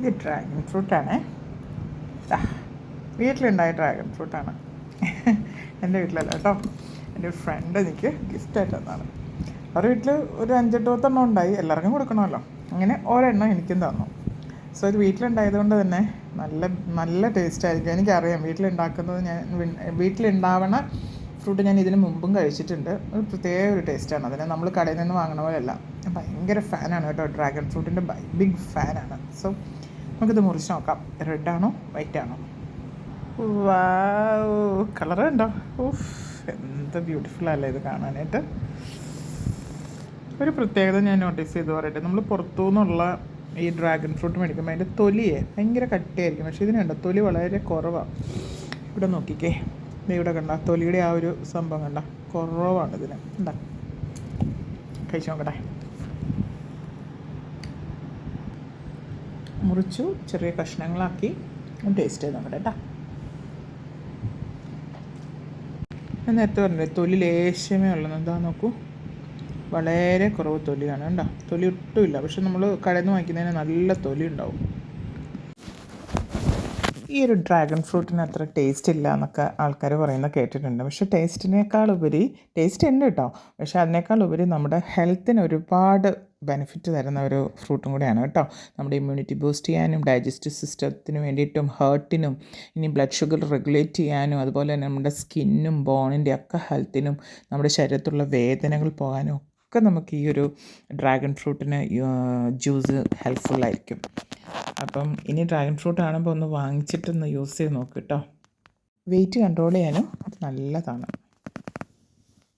ഇത് ഡ്രാഗൺ ഫ്രൂട്ടാണ് വീട്ടിലുണ്ടായ ഡ്രാഗൺ ഫ്രൂട്ടാണ് എന്റെ വീട്ടിലല്ല കേട്ടോ. എന്റെ ഒരു ഫ്രണ്ട് എനിക്ക് ഗിഫ്റ്റായിട്ട് തന്നാണ്. അവരുടെ വീട്ടിൽ ഒരു അഞ്ചെട്ട് പത്തെണ്ണം ഉണ്ടായി. എല്ലാവർക്കും കൊടുക്കണമല്ലോ. അങ്ങനെ ഒരെണ്ണം എനിക്കും തന്നു. സോ ഇത് വീട്ടിലുണ്ടായതുകൊണ്ട് തന്നെ നല്ല നല്ല ടേസ്റ്റ് ആയിരിക്കും. എനിക്കറിയാം വീട്ടിലുണ്ടാക്കുന്നത് ഞാൻ വീട്ടിലുണ്ടാവണ ഫ്രൂട്ട് ഞാൻ ഇതിന് മുമ്പും കഴിച്ചിട്ടുണ്ട്. ഒരു പ്രത്യേക ഒരു ടേസ്റ്റാണ് അതിനെ നമ്മൾ കടയിൽ നിന്ന് വാങ്ങണ പോലെയല്ല. ഭയങ്കര ഫാനാണ് കേട്ടോ. ഡ്രാഗൺ ഫ്രൂട്ടിന്റെ ബിഗ് ഫാനാണ് സോ നമുക്കിത് മുറിച്ച് നോക്കാം. റെഡ് ആണോ വൈറ്റ് ആണോ? വാവ് കളർ ഉണ്ടോ ഓഫ് എന്ത് ബ്യൂട്ടിഫുൾ അല്ലേ ഇത് കാണാനായിട്ട്. ഒരു പ്രത്യേകത ഞാൻ നോട്ടീസ് ചെയ്തു പറയട്ടെ. നമ്മൾ പുറത്തു നിന്നുള്ള ഈ ഡ്രാഗൺ ഫ്രൂട്ട് മേടിക്കുമ്പോൾ അതിന്റെ തൊലിയെ ഭയങ്കര കട്ടിയായിരിക്കും. പക്ഷേ ഇതിനുണ്ട് തൊലി വളരെ കുറവാണ് ഇവിടെ നോക്കിക്കേ. ഇവിടെ കണ്ട? തൊലിയുടെ ആ ഒരു സംഭവം കണ്ട? കുറവാണ് ഇതിന്. എന്താ കഴിച്ചു നോക്കട്ടെ. മുറിച്ചു ചെറിയ കഷ്ണങ്ങളാക്കി. ടേസ്റ്റ് ചെയ്ത് നോക്കട്ടെ കേട്ടോ ഞാൻ നേരത്തെ പറഞ്ഞില്ലേ തൊലി ലേശമേ ഉള്ളത് എന്താ നോക്കൂ. വളരെ കുറവ് തൊലിയാണ് കേട്ടോ തൊലി ഒട്ടുമില്ല പക്ഷെ നമ്മൾ കടയിൽ നിന്ന് വാങ്ങിക്കുന്നതിന് നല്ല തൊലി ഉണ്ടാവും. ഈ ഒരു ഡ്രാഗൺ ഫ്രൂട്ടിന് അത്ര ടേസ്റ്റ് ഇല്ല എന്നൊക്കെ ആൾക്കാർ പറയുന്നത് കേട്ടിട്ടുണ്ട്. പക്ഷേ ടേസ്റ്റിനേക്കാൾ ഉപരി ടേസ്റ്റ് ഉണ്ട് കേട്ടോ പക്ഷേ അതിനേക്കാൾ ഉപരി നമ്മുടെ ഹെൽത്തിന് ഒരുപാട് ബെനിഫിറ്റ് തരുന്ന ഒരു ഫ്രൂട്ടും കൂടിയാണ് കേട്ടോ. നമ്മുടെ ഇമ്മ്യൂണിറ്റി ബൂസ്റ്റ് ചെയ്യാനും ഡൈജസ്റ്റീവ് സിസ്റ്റത്തിന് വേണ്ടിയിട്ടും ഹേർട്ടിനും ഇനി ബ്ലഡ് ഷുഗർ റെഗുലേറ്റ് ചെയ്യാനും അതുപോലെ തന്നെ നമ്മുടെ സ്കിന്നും ബോണിന്റെ ഒക്കെ ഹെൽത്തിനും നമ്മുടെ ശരീരത്തിലുള്ള വേദനകൾ പോകാനും ഒക്കെ നമുക്ക് ഈ ഒരു ഡ്രാഗൺ ഫ്രൂട്ടിന് ജ്യൂസ് ഹെൽപ്ഫുള്ളായിരിക്കും അപ്പം ഇനി ഡ്രാഗൺ ഫ്രൂട്ട് ആണെങ്കിൽ ഒന്ന് വാങ്ങിച്ചിട്ടൊന്ന് യൂസ് ചെയ്ത് നോക്ക് കേട്ടോ. വെയിറ്റ് കൺട്രോൾ ചെയ്യാനും അത് നല്ലതാണ്.